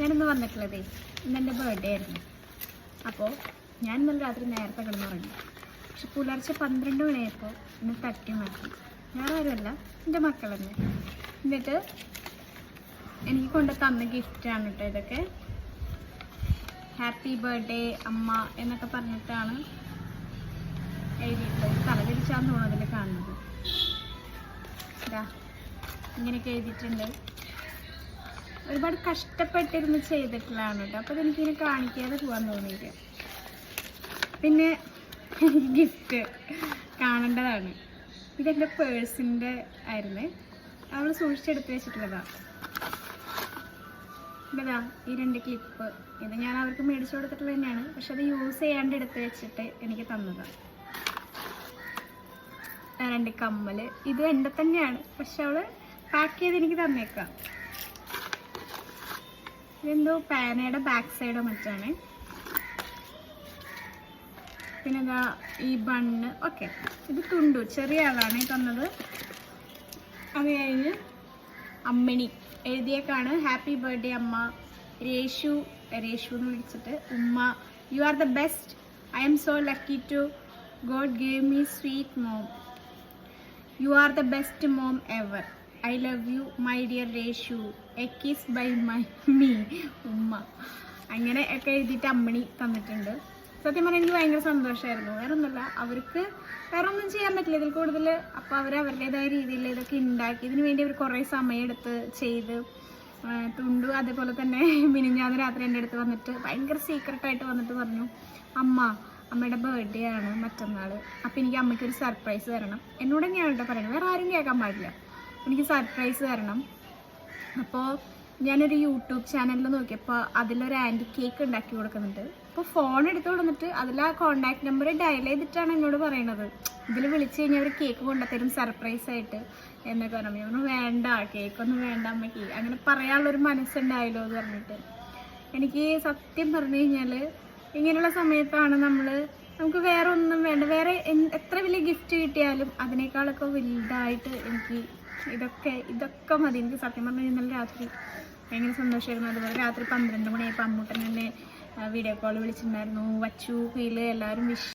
ഞാനിന്ന് വന്നിട്ടുള്ളതേ ഇന്ന് എന്റെ ബർത്ത്ഡേ ആയിരുന്നു. അപ്പോൾ ഞാൻ ഇന്നലെ രാത്രി നേരത്തെ കിടന്നുറങ്ങി പക്ഷെ പുലർച്ചെ പന്ത്രണ്ട് മണിയായപ്പോൾ എന്നെ തട്ടി മാറ്റി. വേറെ എന്റെ മക്കൾ തന്നെ. എന്നിട്ട് എനിക്ക് കൊണ്ട് തന്ന ഗിഫ്റ്റാണ് കേട്ടോ ഇതൊക്കെ. ഹാപ്പി ബർത്ത്ഡേ അമ്മ എന്നൊക്കെ പറഞ്ഞിട്ടാണ് എഴുതിയിട്ടുള്ളത്. തലതിരിച്ചാന്ന് തോന്നുന്നു അതിൽ കാണുന്നത്. ഇങ്ങനെയൊക്കെ എഴുതിയിട്ടുണ്ട്. ഒരുപാട് കഷ്ടപ്പെട്ടിരുന്ന് ചെയ്തിട്ടുള്ളതാണ് കേട്ടോ അപ്പോൾ എനിക്കിങ്ങനെ കാണിക്കാതെ പോകാൻ തോന്നിയില്ല. പിന്നെ ഗിഫ്റ്റ് കാണേണ്ടതാണ്. ഇതെന്റെ പേഴ്സിന്റെ ആയിരുന്നു. അവൾ സൂക്ഷിച്ചെടുത്ത് വെച്ചിട്ടുള്ളതാണ് ഇതാ ഈ രണ്ട് ക്ലിപ്പ്. ഇത് ഞാൻ അവർക്ക് മേടിച്ചു കൊടുത്തിട്ടുള്ളത് തന്നെയാണ്. പക്ഷെ അത് യൂസ് ചെയ്യാണ്ട് എടുത്ത് വെച്ചിട്ട് എനിക്ക് തന്നതാണ് രണ്ട് കമ്മൽ. ഇത് എന്റെ തന്നെയാണ്. പക്ഷെ അവൾ പാക്ക് ചെയ്ത് എനിക്ക് തന്നേക്കാം. ഇതെന്തോ പാനയുടെ ബാക്ക് സൈഡോ മറ്റാണ്. പിന്നെ എന്താ ഈ ബണ്ണ്? ഓക്കെ ഇത് തുണ്ടു. ചെറിയ ആളാണ് തന്നത്. അത് കഴിഞ്ഞ് അമ്മിണി. എഴുതിയേക്കാണ്. ഹാപ്പി ബർത്ത്ഡേ അമ്മ. രേഷു. രേഷു എന്ന് വിളിച്ചിട്ട് ഉമ്മ. You are the best I'm so lucky to God gave me sweet mom you are the best mom ever I love you my dear Reshu a kiss by mummy ഉമ്മ. അങ്ങനെ ഒക്കെ എഴുതിയിട്ട് അമ്മണി തന്നിട്ടുണ്ട്. സത്യം പറഞ്ഞാൽ എനിക്ക് ഭയങ്കര സന്തോഷമായിരുന്നു വേറെ ഒന്നുമില്ല അവർക്ക് വേറെ ഒന്നും ചെയ്യാൻ പറ്റില്ല. ഇതിൽ കൂടുതൽ അപ്പോൾ അവർ അവരുടേതായ രീതിയിൽ ഇതൊക്കെ ഉണ്ടാക്കി ഇതിനു വേണ്ടി അവർ കുറേ സമയമെടുത്ത് ചെയ്ത് തുണ്ടു. അതേപോലെ തന്നെ മിനിഞ്ഞാന്ന് രാത്രി എന്റെ അടുത്ത് വന്നിട്ട് ഭയങ്കര സീക്രട്ടായിട്ട് വന്നിട്ട് പറഞ്ഞു അമ്മ അമ്മയുടെ ബർത്ത്ഡേ ആണ് മറ്റന്നാൾ അപ്പോൾ എനിക്ക് അമ്മയ്ക്ക് ഒരു സർപ്രൈസ് തരണം. എന്നോട് ഞാൻ കേട്ടോ പറയണം വേറെ ആരും കേൾക്കാൻ പാടില്ല. എനിക്ക് സർപ്രൈസ് തരണം അപ്പോൾ ഞാനൊരു യൂട്യൂബ് ചാനലിൽ നോക്കിയപ്പോൾ അതിലൊരു ആന്റി കേക്ക് ഉണ്ടാക്കി കൊടുക്കുന്നുണ്ട്. അപ്പോൾ ഫോൺ എടുത്തു കൊടുത്തിട്ട് അതിൽ ആ കോണ്ടാക്ട് നമ്പർ ഡയൽ ചെയ്തിട്ടാണ് എന്നോട് പറയണത്. ഇതിൽ വിളിച്ചു കഴിഞ്ഞാൽ അവർ കേക്ക് കൊണ്ടുത്തരും സർപ്രൈസ് ആയിട്ട് എന്നൊക്കെ പറഞ്ഞു. പറഞ്ഞു വേണ്ട കേക്കൊന്നും വേണ്ട അമ്മയ്ക്ക്. അങ്ങനെ പറയാനുള്ളൊരു മനസ്സുണ്ടായല്ലോ എന്ന് പറഞ്ഞിട്ട്. എനിക്ക് സത്യം പറഞ്ഞു കഴിഞ്ഞാൽ ഇങ്ങനെയുള്ള സമയത്താണ് നമ്മൾ നമുക്ക് വേറെ ഒന്നും വേണ്ട. വേറെ എത്ര വലിയ ഗിഫ്റ്റ് കിട്ടിയാലും അതിനേക്കാളൊക്കെ വലുതായിട്ട് എനിക്ക് ഇതൊക്കെ ഇതൊക്കെ മതി. എനിക്ക് സത്യം പറഞ്ഞു ഇന്നലെ രാത്രി ഭയങ്കര സന്തോഷമായിരുന്നു അതുപോലെ രാത്രി പന്ത്രണ്ട് മണിയായപ്പോൾ അമ്മൂട്ടൻ തന്നെ വീഡിയോ കോൾ വിളിച്ചിട്ടുണ്ടായിരുന്നു. വച്ചു ഫീൽ എല്ലാവരും വിഷ്